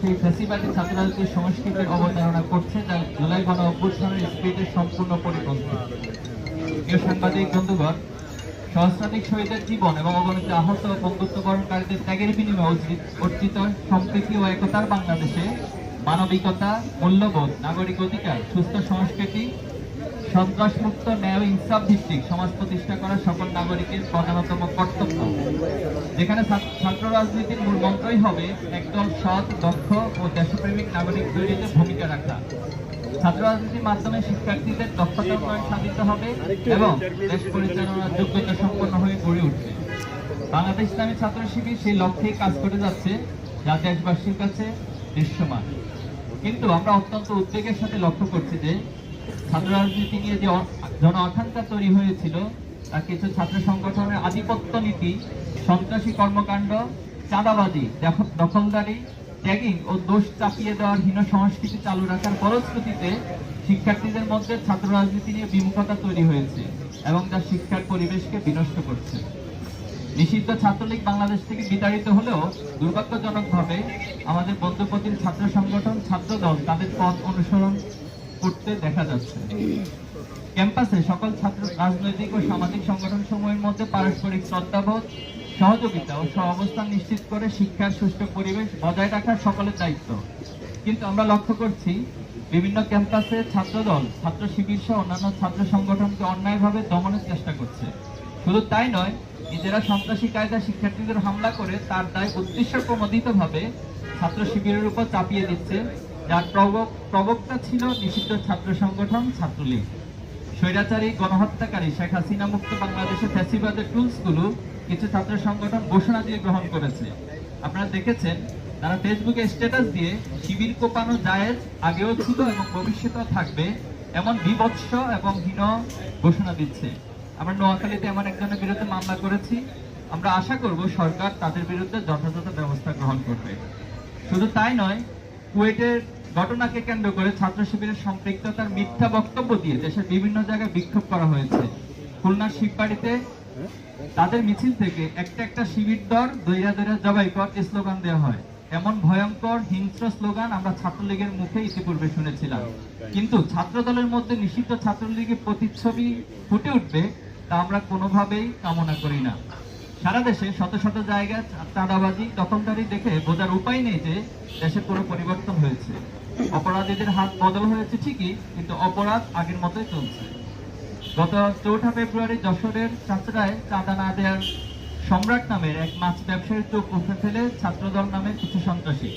সেই ফ্যাসিবাদী ছাত্র সংস্কৃতির অবতারণা করছে যা জুলাই গণ অভ্যুত্থানের সম্পূর্ণ পরিপন্থী। সাংবাদিক, বন্ধুগণ, সহস্রাধিক শহীদের জীবন এবং অগণিত আহত ও বন্ধুত্বকরণকারীদের ত্যাগের বিনিময়ে অর্জিত সম্প্রীতি ও একতার বাংলাদেশে মানবিকতা, মূল্যবোধ, নাগরিক অধিকার, সুস্থ সংস্কৃতি সন্ত্রাসমুক্ত ন্যায় ইনসাফ ভিত্তিক সমাজ প্রতিষ্ঠা করা সকল নাগরিকের প্রধানতম কর্তব্য। যেখানে ছাত্র- রাজনীতির মূল মন্ত্রই হবে একদল সৎ, দক্ষ ও দেশপ্রেমিক নাগরিক তৈরিতে ভূমিকা রাখা। ছাত্র রাজনীতির মাধ্যমে শিক্ষার্থীদের দক্ষতা উন্নয়ন সাধিত হবে এবং দেশ পরিচালনার যোগ্যতা সম্পন্ন হয়ে গড়ে উঠবে। বাংলাদেশ ইসলামী ছাত্র শিবির সেই লক্ষ্যেই কাজ করে যাচ্ছে যা দেশবাসীর কাছে দৃশ্যমান। কিন্তু আমরা অত্যন্ত উদ্বেগের সাথে লক্ষ্য করছি যে ছাত্র রাজনীতি নিয়ে যে জন আকাঙ্ক্ষা তৈরি হয়েছিল, তা কিছু ছাত্র সংগঠনের আধিপত্য নীতি, সন্ত্রাসী কর্মকাণ্ড, চাঁদাবাজি দখলদারি ট্যাগিং ও দোষ চাপিয়ে দেওয়ার হীন সংস্কৃতি চালু রাখার ফলশ্রুতিতে শিক্ষার্থীদের মধ্যে ছাত্র রাজনীতি নিয়ে বিমুখতা তৈরি হয়েছে এবং যা শিক্ষার পরিবেশকে বিনষ্ট করছে। নিষিদ্ধ ছাত্রলীগ বাংলাদেশ থেকে বিতাড়িত হলেও দুর্ভাগ্যজনকভাবে আমাদের বন্ধুপতির ছাত্র সংগঠন ছাত্র দল তাদের পথ অনুসরণ করতে দেখা যাচ্ছে। ক্যাম্পাসে সকল ছাত্র রাজনৈতিক ও সামাজিক সংগঠন সমূহের মধ্যে পারস্পরিক শ্রদ্ধাবোধ, সহযোগিতা ও সহাবস্থান নিশ্চিত করে শিক্ষার সুষ্ঠু পরিবেশ বজায় রাখার সকলের দায়িত্ব। কিন্তু আমরা লক্ষ্য করছি, বিভিন্ন ক্যাম্পাসে ছাত্রদল, ছাত্র শিবির সহ অন্যান্য ছাত্র সংগঠনকে অন্যায়ভাবে দমনের চেষ্টা করছে। শুধু তাই নয়, নিজেরা সন্ত্রাসী কায়দা শিক্ষার্থীদের হামলা করে তার দায় উদ্দেশ্য প্রণোদিতভাবে ছাত্র শিবিরের উপর চাপিয়ে দিচ্ছে। যার প্রবক প্রবক্তা ছিল নিষিদ্ধ ছাত্র সংগঠন ছাত্রলীগ। স্বৈরাচারী গণহত্যাকারী শেখ হাসিনা মুক্ত বাংলাদেশে ফ্যাসিবাদের টুলসগুলো কিছু ছাত্র সংগঠন ঘোষণা দিয়ে গ্রহণ করেছে। আপনারা দেখেছেন, তারা ফেসবুকে স্ট্যাটাস দিয়ে শিবির কোপানো জায়েজ আগেও ছিল এবং ভবিষ্যতেও থাকবে এমন বিভৎস এবং হীন ঘোষণা দিচ্ছে। আমরা নোয়াখালীতে এমন একজনের বিরুদ্ধে মামলা করেছি। আমরা আশা করব সরকার তাদের বিরুদ্ধে যথাযথ ব্যবস্থা গ্রহণ করবে। শুধু তাই নয়, কুয়েটের ঘটনাকে কেন্দ্র করে ছাত্র শিবিরের সম্পৃক্ততার মিথ্যা বক্তব্য দিয়ে দেশের বিভিন্ন জায়গায় বিক্ষোভ করা হয়েছে। খুলনার শিববাড়িতে তাদের মিছিল থেকে একটা একটা শিবির দর দৈরা দৈরা জবাই কর স্লোগান দেওয়া হয়। এমন ভয়ঙ্কর, হিংস্র স্লোগান আমরা ছাত্রলীগের মুখে ইতিপূর্বে শুনেছিলাম। কিন্তু ছাত্র দলের মধ্যে নিষিদ্ধ ছাত্রলীগের প্রতিচ্ছবি ফুটে উঠবে তা আমরা কোনোভাবেই কামনা করি না। সারা দেশে শত শত জায়গায় চাঁদাবাজি, দখলদারি দেখে বোঝার উপায় নেই যে দেশে কোনো পরিবর্তন হয়েছে। অপরাধীদের হাত বদল হয়েছে ঠিকই, কিন্তু অপরাধ আগের মতোই চলছে। গত চৌঠা ফেব্রুয়ারি যশোরের চাঁচড়ায় চাঁদা না দেওয়ার সম্রাট নামের এক মাছ ব্যবসায়ীর চোখ উঠে ফেলে ছাত্রদল নামে কিছু সন্ত্রাসী।